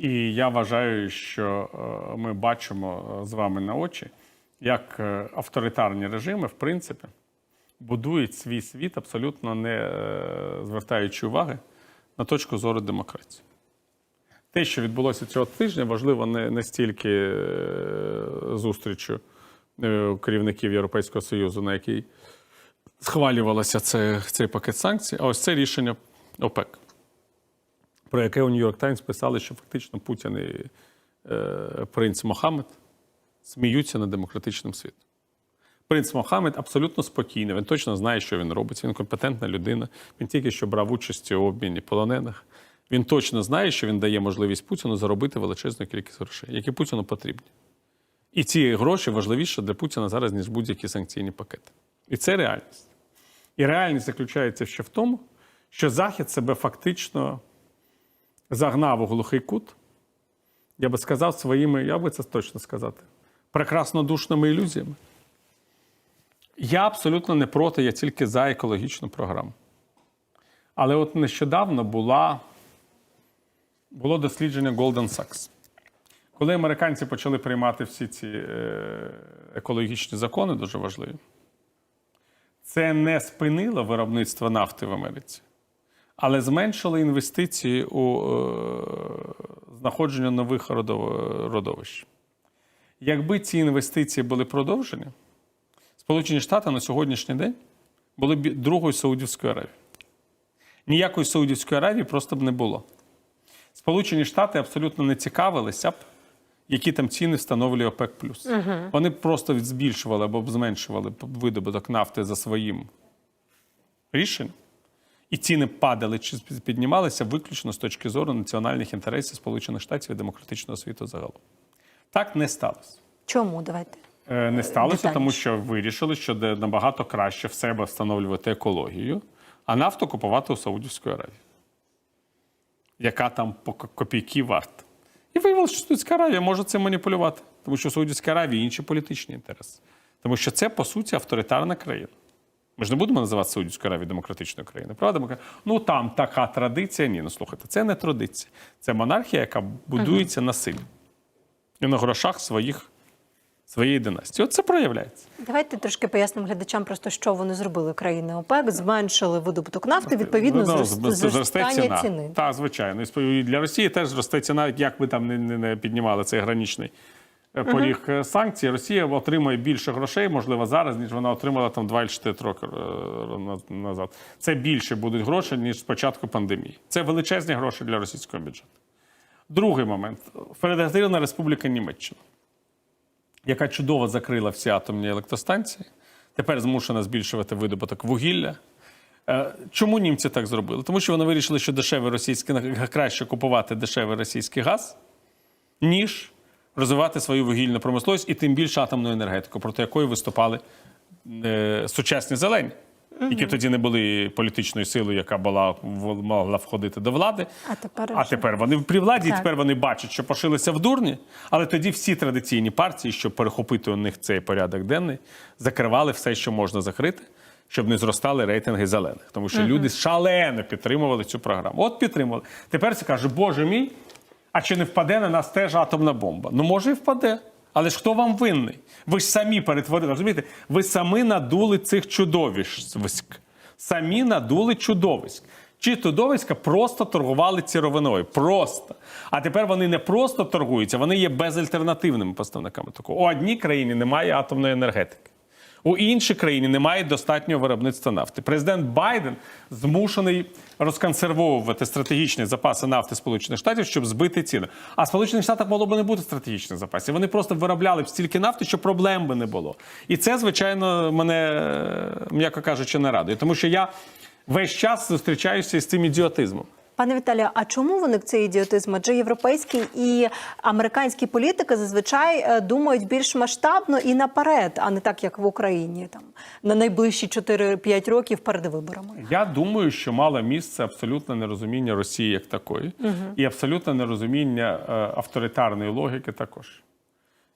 І я вважаю, що е, ми бачимо е, з вами на очі, як е, авторитарні режими, в принципі, будують свій світ, абсолютно не звертаючи уваги на точку зору демократії. Те, що відбулося цього тижня, важливо не, стільки зустрічю керівників Європейського Союзу, на якій схвалювалося це, цей пакет санкцій, а ось це рішення ОПЕК, про яке у Нью-Йорк Таймс писали, що фактично Путін і е, принц Мохаммед сміються над демократичним світом. Принц Мохаммед абсолютно спокійний. Він точно знає, що він робить. Він компетентна людина. Він тільки що брав участь у обміні полонених. Він точно знає, що він дає можливість Путіну заробити величезну кількість грошей, які Путіну потрібні. І ці гроші важливіше для Путіна зараз, ніж будь-які санкційні пакети. І це реальність. І реальність заключається ще в тому, що Захід себе фактично загнав у глухий кут, я би сказав, своїми, я би це точно сказати, прекраснодушними ілюзіями. Я абсолютно не проти, я тільки за екологічну програму. Але от нещодавно була, було дослідження Golden Sachs. Коли американці почали приймати всі ці е, екологічні закони, дуже важливі, це не спинило виробництво нафти в Америці, але зменшило інвестиції у е, знаходження нових родов- родовищ. Якби ці інвестиції були продовжені, Сполучені Штати на сьогоднішній день були б другою Саудівською Аравією. Ніякої Саудівської Аравії просто б не було. Сполучені Штати абсолютно не цікавилися б, які там ціни встановлює ОПЕК. Вони б просто збільшували або б зменшували видобуток нафти за своїм рішенням. І ціни падали чи піднімалися виключно з точки зору національних інтересів Сполучених Штатів і демократичного світу загалом. Так не сталося. Чому давайте? Е, Не сталося, Детальніше. тому що вирішили, що де- набагато краще в себе встановлювати екологію, а нафту купувати у Саудівської Аравії, яка там по копійки варта. І виявилося, що Саудівська Аравія може цим маніпулювати, тому що Саудівська Аравія інші політичні інтереси. Тому що це, по суті, авторитарна країна. Ми ж не будемо називати Саудівську Аравію демократичною країною, правда? Ну там така традиція. Ні, ну слухайте, це не традиція. Це монархія, яка будується на силі і на грошах своїх, своєї династії. От це проявляється. Давайте трошки пояснимо глядачам, просто що вони зробили країни ОПЕК, зменшили видобуток нафти, відповідно, Ну, зрос- зростання ціни. Так, звичайно. І для Росії теж зросте ціна, як би там не, не, не піднімали цей граничний е, поріг е, санкцій. Росія отримує більше грошей, можливо, зараз, ніж вона отримала там 2 чи 4 роки е, назад. Це більше будуть гроші, ніж з початку пандемії. Це величезні гроші для російського бюджету. Другий момент. Федеративна Республіка Німеччина, яка чудово закрила всі атомні електростанції, тепер змушена збільшувати видобуток вугілля. Чому німці так зробили? Тому що вони вирішили, що дешевий російський краще купувати дешевий російський газ, ніж розвивати свою вугільну промисловість і тим більше атомну енергетику, проти якої виступали е, сучасні зелені, які тоді не були політичною силою, яка була могла входити до влади. А тепер а тепер вони при владі, і тепер вони бачать, що пошилися в дурні, але тоді всі традиційні партії, щоб перехопити у них цей порядок денний, закривали все, що можна закрити, щоб не зростали рейтинги зелених. Тому що люди шалено підтримували цю програму. От підтримували. Тепер це каже, Боже мій, а чи не впаде на нас теж атомна бомба? Ну, може, і впаде. Але ж хто вам винний? Ви ж самі перетворили, розумієте? Ви самі надули цих чудовиськ. Самі надули чудовиськ. Чи чудовиська просто торгували сировиною. Просто. А тепер вони не просто торгуються, вони є безальтернативними поставниками такого. У одній країні немає атомної енергетики. У іншій країні немає достатнього виробництва нафти. Президент Байден змушений розконсервовувати стратегічні запаси нафти Сполучених Штатів, щоб збити ціни. А Сполучених Штатах могло б не бути стратегічних запасів. Вони просто виробляли б стільки нафти, що проблем би не було. І це, звичайно, мене, м'яко кажучи, не радує, тому що я весь час зустрічаюся з цим ідіотизмом. Пане Віталію, а чому виник цей ідіотизм? Адже європейські і американські політики зазвичай е, думають більш масштабно і наперед, а не так, як в Україні, там на найближчі 4-5 років перед виборами. Я думаю, що мало місце абсолютне нерозуміння Росії як такої, і абсолютне нерозуміння е, авторитарної логіки також.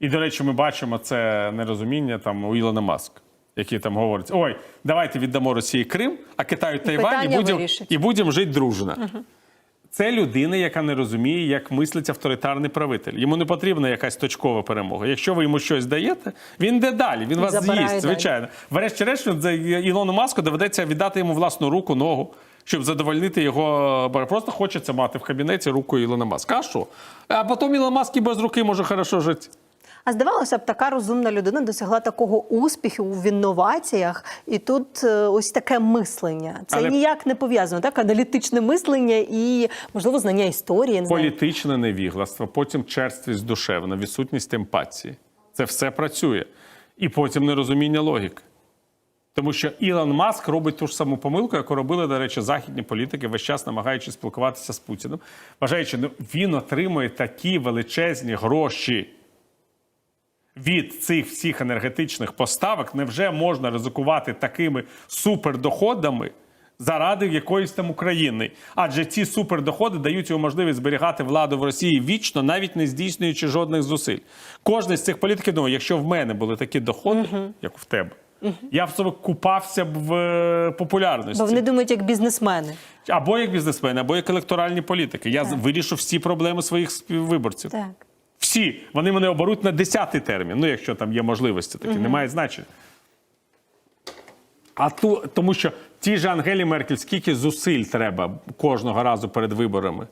І, до речі, ми бачимо це нерозуміння там у Ілона Маска, який там говорить: ой, давайте віддамо Росії Крим, а Китаю Тайвань, і будемо і будем жити дружно. Це людина, яка не розуміє, як мислить авторитарний правитель. Йому не потрібна якась точкова перемога. Якщо ви йому щось даєте, він йде далі. Він вас Забирає з'їсть, звичайно. Врешті-решт, за Ілону Маску доведеться віддати йому власну руку, ногу, щоб задовольнити його. Просто хочеться мати в кабінеті руку Ілона Маска. А що? А потім Ілон Маск і без руки може хорошо жити. А здавалося б, така розумна людина досягла такого успіху в інноваціях, і тут е, ось таке мислення. Це Але- ніяк не пов'язано, так? Аналітичне мислення і, можливо, знання історії. Не. Політичне невігластво, потім черствість душевна, відсутність емпатії. Це все працює. І потім нерозуміння логіки. Тому що Ілон Маск робить ту ж саму помилку, яку робили, до речі, західні політики, весь час намагаючись спілкуватися з Путіним. Вважаючи, ну він отримує такі величезні гроші від цих всіх енергетичних поставок. Невже можна ризикувати такими супердоходами заради якоїсь там України? Адже ці супердоходи дають йому можливість зберігати владу в Росії вічно, навіть не здійснюючи жодних зусиль. Кожен з цих політиків думає, якщо в мене були такі доходи, як в тебе. Я б собі купався б в е, популярності Бо вони думають як бізнесмени. або як бізнесмени, або як електоральні політики. Я з- вирішу всі проблеми своїх співвиборців. Так. Всі. Вони мене оберуть на 10-й термін. Ну, якщо там є можливості такі, немає значення. А ту, тому що ті ж Ангелі Меркель, скільки зусиль треба кожного разу перед виборами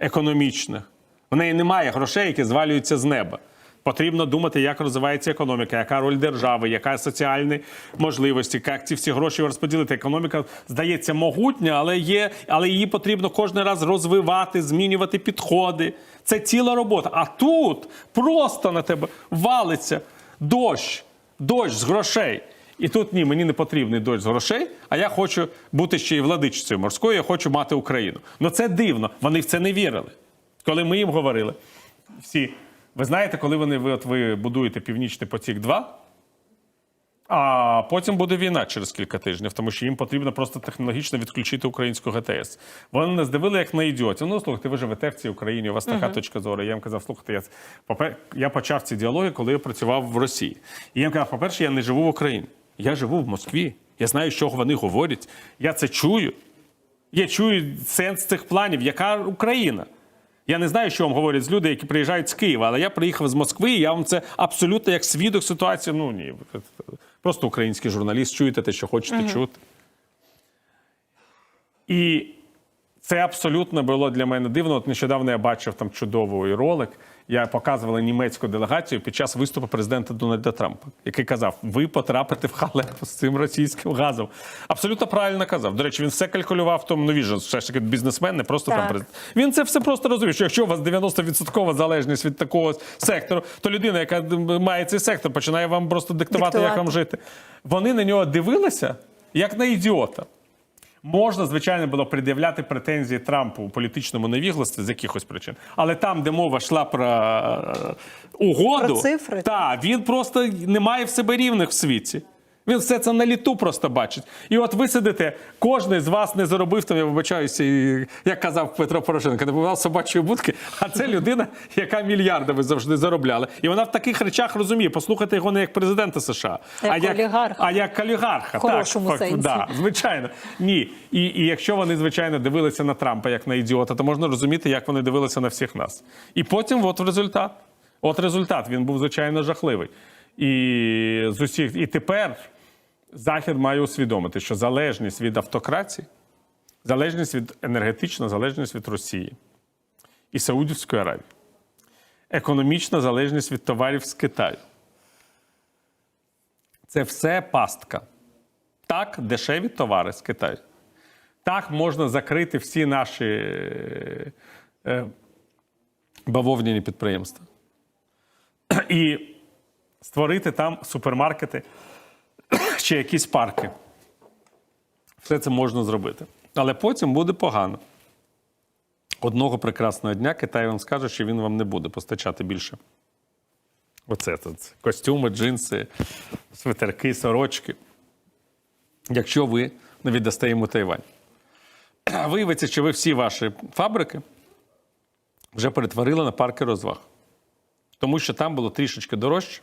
економічних. В неї немає грошей, які звалюються з неба. Потрібно думати, як розвивається економіка, яка роль держави, яка соціальні можливості, як ці всі гроші розподілити. Економіка здається могутня, але є, але її потрібно кожен раз розвивати, змінювати підходи. Це ціла робота. А тут просто на тебе валиться дощ, дощ з грошей. І тут ні, мені не потрібний дощ з грошей, а я хочу бути ще й владичицею морською, я хочу мати Україну. Ну це дивно. Вони в це не вірили. Коли ми їм говорили, всі, ви знаєте, коли вони ви, от ви будуєте Північний потік 2, а потім буде війна через кілька тижнів, тому що їм потрібно просто технологічно відключити українську ГТС. Вони нас дивили як на ідіотів. Ну, слухайте, ви живете в цій Україні, у вас така точка зору. Я їм казав, слухайте, я, я почав ці діалоги, коли я працював в Росії. І я їм казав, по-перше, я не живу в Україні. Я живу в Москві. Я знаю, що вони говорять. Я це чую. Я чую сенс цих планів. Яка Україна? Я не знаю, що вам говорять люди, які приїжджають з Києва, але я приїхав з Москви, і я вам це абсолютно як свідок ситуації. Ну ні, просто український журналіст, чуєте те, що хочете чути. І це абсолютно було для мене дивно. От нещодавно я бачив там чудовий ролик. Я показувала німецьку делегацію під час виступу президента Дональда Трампа, який казав: ви потрапите в халепу з цим російським газом. Абсолютно правильно казав. До речі, він все калькулював в тому, ну він все ж таки бізнесмен, не просто там Так. президент. Він це все просто розуміє, що якщо у вас 90% залежність від такого сектору, то людина, яка має цей сектор, починає вам просто диктувати, як вам жити. Вони на нього дивилися як на ідіота. Можна, звичайно, було пред'являти претензії Трампу у політичному невігластві з якихось причин. Але там, де мова йшла про е, угоду, Про цифри. Та, він просто не має в себе рівних в світі. Він все це на літу просто бачить. І от ви сидите, кожен з вас не заробив, там я вибачаюся, і, як казав Петро Порошенко, не бував собачої будки, а це людина, яка мільярдами завжди заробляла. І вона в таких речах розуміє. Послухайте його не як президента США, Як а як олігарха. а як олігарха. В хорошому так, сенсі. Да, звичайно. Ні. І, і якщо вони, звичайно, дивилися на Трампа як на ідіота, то можна розуміти, як вони дивилися на всіх нас. І потім, от результат. От результат. Він був, звичайно, жахливий. І з усіх, і тепер Захід має усвідомити, що залежність від автократії, залежність від енергетична залежність від Росії і Саудівської Аравії, економічна залежність від товарів з Китаю. Це все пастка. Так, дешеві товари з Китаю. Так можна закрити всі наші е, е, бавовняні підприємства. І створити там супермаркети чи якісь парки. Все це можна зробити. Але потім буде погано. Одного прекрасного дня Китай вам скаже, що він вам не буде постачати більше. Оце тут. Костюми, джинси, свитерки, сорочки. Якщо ви не віддасте йому Тайвань. Виявиться, що ви всі ваші фабрики вже перетворили на парки розваг. Тому що там було трішечки дорожче,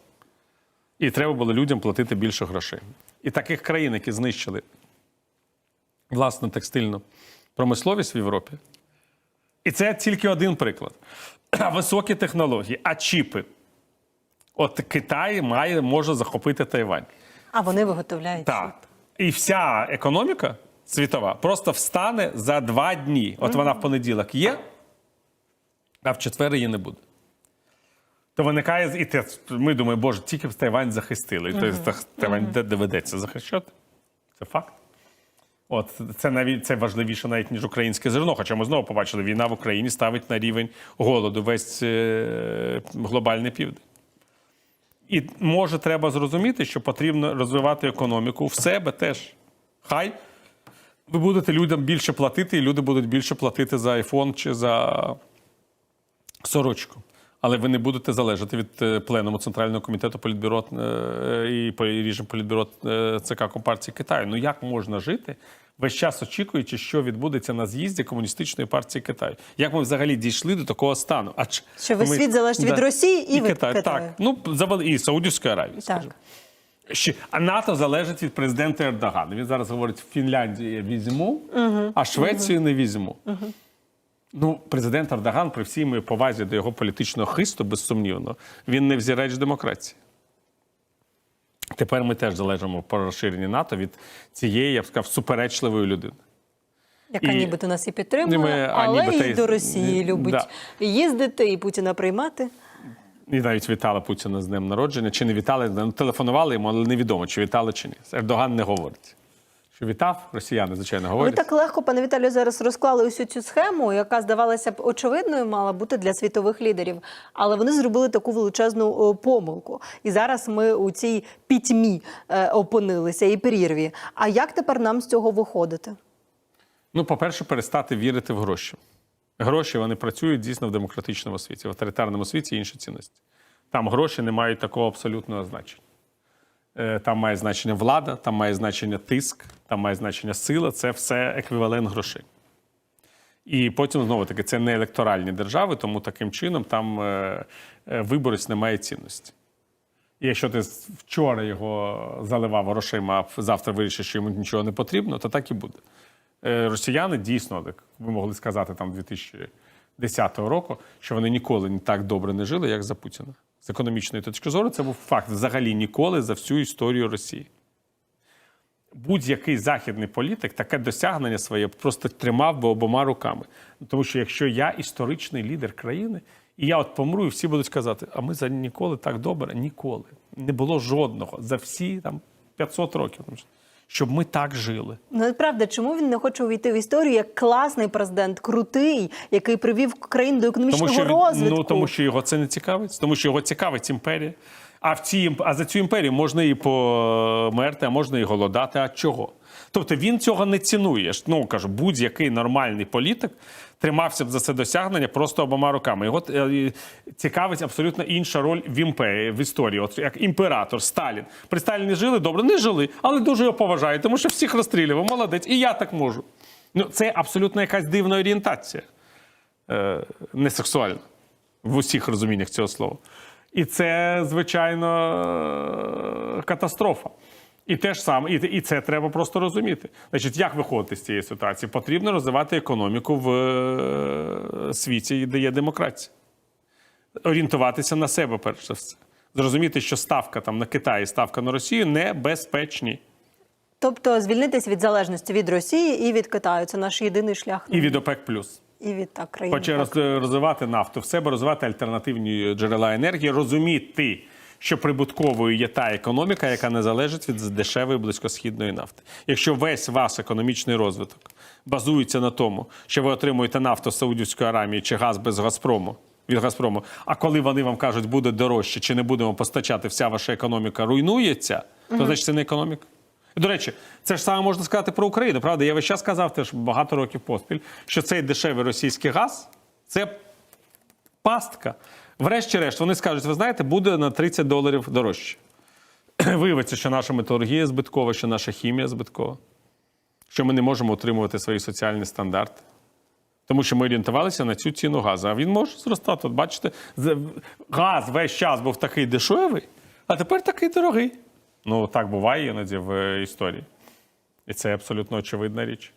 і треба було людям платити більше грошей. І таких країн, які знищили власну текстильну промисловість в Європі, І це тільки один приклад. Високі технології, а чіпи. От Китай має, може захопити Тайвань. А вони виготовляють. Так. І вся економіка світова просто встане за два дні. От вона в понеділок є, а в четвер її не буде. То виникає, і те, ми думаємо, боже, тільки б Тайвань захистили. Тобто Тайвань де доведеться захищати. Це факт. От це навіть це важливіше навіть ніж українське зерно. Хоча ми знову побачили, війна в Україні ставить на рівень голоду весь е, глобальний південь. І може треба зрозуміти, що потрібно розвивати економіку в себе теж. Хай ви будете людям більше платити, і люди будуть більше платити за айфон чи за сорочку. Але ви не будете залежати від е, пленуму Центрального комітету політбюро е, і і рішень політбюро е, ЦК Компартії Китаю. Ну як можна жити весь час очікуючи, що відбудеться на з'їзді комуністичної партії Китаю? Як ми взагалі дійшли до такого стану? А ч- Що весь світ залежить від Росії і від Китаю. Так, ну завали і Саудівської Аравії, скажімо. Ще, а НАТО залежить від президента Ердогана. Він зараз говорить, Фінляндію візьму, а Швецію не візьму. Ну, президент Ердоган, при всій моїй повазі до його політичного хисту, безсумнівно, він не взіреч демократії. Тепер ми теж залежимо по розширенні НАТО від цієї, я б сказав, суперечливої людини. Яка І- нібито нас і підтримує, а але нібито і до Росії любить Да. їздити і Путіна приймати. І навіть вітали Путіна з днем народження. Чи не вітали? Ну, телефонували йому, але невідомо, чи вітали, чи ні. Ердоган не говорить. Що вітав, росіяни, звичайно, Ви говорять. так легко, пане Віталію, зараз розклали усю цю схему, яка здавалася б очевидною, мала бути для світових лідерів. Але вони зробили таку величезну помилку. І зараз ми у цій пітьмі е, опинилися і прірві. А як тепер нам з цього виходити? Ну, по-перше, перестати вірити в гроші. Гроші вони працюють дійсно в демократичному світі, в авторитарному світі інші цінності. Там гроші не мають такого абсолютного значення. Е, Там має значення влада, там має значення тиск, там має значення сила це все еквівалент грошей. І потім знову таки це не електоральні держави, тому таким чином там е, е, виборець не має цінності. І якщо ти вчора його заливав грошима, а завтра вирішиш, що йому нічого не потрібно, то так і буде. Росіяни дійсно, так ви могли сказати там 2010 року, що вони ніколи не так добре не жили, як за Путіна. З економічної точки зору, це був факт взагалі ніколи за всю історію Росії. Будь-який західний політик таке досягнення своє просто тримав би обома руками. Тому що якщо я історичний лідер країни, і я от помру, і всі будуть казати, а ми за ніколи так добре, ніколи. Не було жодного за всі там 500 років, щоб ми так жили. Ну і правда, чому він не хоче увійти в історію як класний президент, крутий, який привів країну до економічного Тому що, розвитку? ну, тому що його це не цікавить, тому що його цікавить імперія. А, в цій, а за цю імперію можна і померти, а можна і голодати. А чого? Тобто він цього не цінує. Ну кажу, будь-який нормальний політик тримався б за це досягнення просто обома руками. Його е, цікавить абсолютно інша роль в імперії, в історії. От як імператор Сталін. При Сталіні жили добре, не жили, але дуже його поважають, тому що всіх розстрілював. Молодець, і я так можу. Ну, це абсолютно якась дивна орієнтація е, не сексуальна в усіх розуміннях цього слова. І це, звичайно, е, катастрофа. І те ж саме, і, і це треба просто розуміти. Значить, як виходити з цієї ситуації? Потрібно розвивати економіку в е, світі, де є демократія. Орієнтуватися на себе, перш за все. Зрозуміти, що ставка там на Китай і ставка на Росію небезпечні. Тобто звільнитись від залежності від Росії і від Китаю. Це наш єдиний шлях. І від ОПЕК плюс. І від так країн. Хоче так. розвивати нафту в себе, розвивати альтернативні джерела енергії, розуміти, що прибутковою є та економіка, яка не залежить від дешевої близькосхідної нафти. Якщо весь ваш економічний розвиток базується на тому, що ви отримуєте нафту з Саудівської Арамії чи газ без Газпрому. Від Газпрому, а коли вони вам кажуть, буде дорожче чи не будемо постачати, вся ваша економіка руйнується, то значить це не економіка. До речі, це ж саме можна сказати про Україну. Правда, я весь час казав теж багато років поспіль, що цей дешевий російський газ це пастка. Врешті-решт, вони скажуть, ви знаєте, буде на 30 доларів дорожче. Виявиться, що наша металургія збиткова, що наша хімія збиткова, що ми не можемо отримувати свої соціальні стандарти. Тому що ми орієнтувалися на цю ціну газу. А він може зростати. От бачите, газ весь час був такий дешевий, а тепер такий дорогий. Ну, так буває іноді в е, історії. І це абсолютно очевидна річ.